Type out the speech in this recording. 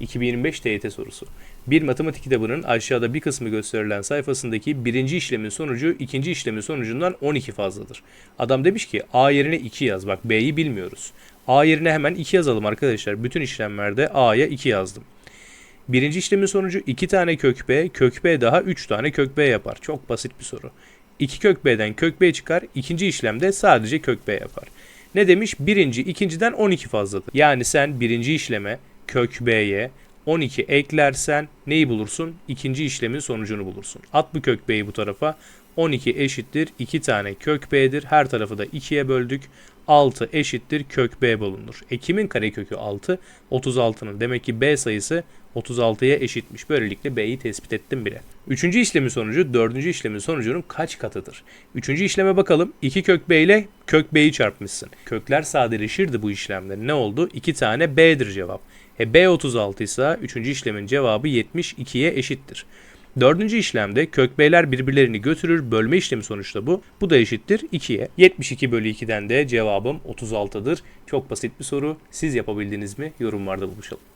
2025 TYT sorusu. Bir matematik kitabının aşağıda bir kısmı gösterilen sayfasındaki birinci işlemin sonucu ikinci işlemin sonucundan 12 fazladır. Adam demiş ki A yerine 2 yaz. Bak B'yi bilmiyoruz. A yerine hemen 2 yazalım arkadaşlar. Bütün işlemlerde A'ya 2 yazdım. Birinci işlemin sonucu 2 tane kök B, kök B daha 3 tane kök B yapar. Çok basit bir soru. 2 kök B'den kök B çıkar. İkinci işlemde sadece kök B yapar. Ne demiş? Birinci, ikinciden 12 fazladır. Yani sen birinci işleme kök B'ye 12 eklersen neyi bulursun? İkinci işlemin sonucunu bulursun. At bu kök B'yi bu tarafa. 12 eşittir 2 tane kök B'dir. Her tarafı da 2'ye böldük. 6 eşittir kök B bulunur. E kimin karekökü 6? 36'nın. Demek ki B sayısı 36'ya eşitmiş. Böylelikle B'yi tespit ettim bile. Üçüncü işlemin sonucu dördüncü işlemin sonucunun kaç katıdır? Üçüncü işleme bakalım. 2 kök B ile kök B'yi çarpmışsın. Kökler sadeleşirdi bu işlemde. Ne oldu? 2 tane B'dir cevap. E B 36 ise üçüncü işlemin cevabı 72'ye eşittir. Dördüncü işlemde kök B'ler birbirlerini götürür. Bölme işlemi sonuçta bu. Bu da eşittir 2'ye. 72 bölü 2'den de cevabım 36'dır. Çok basit bir soru. Siz yapabildiniz mi? Yorumlarda buluşalım.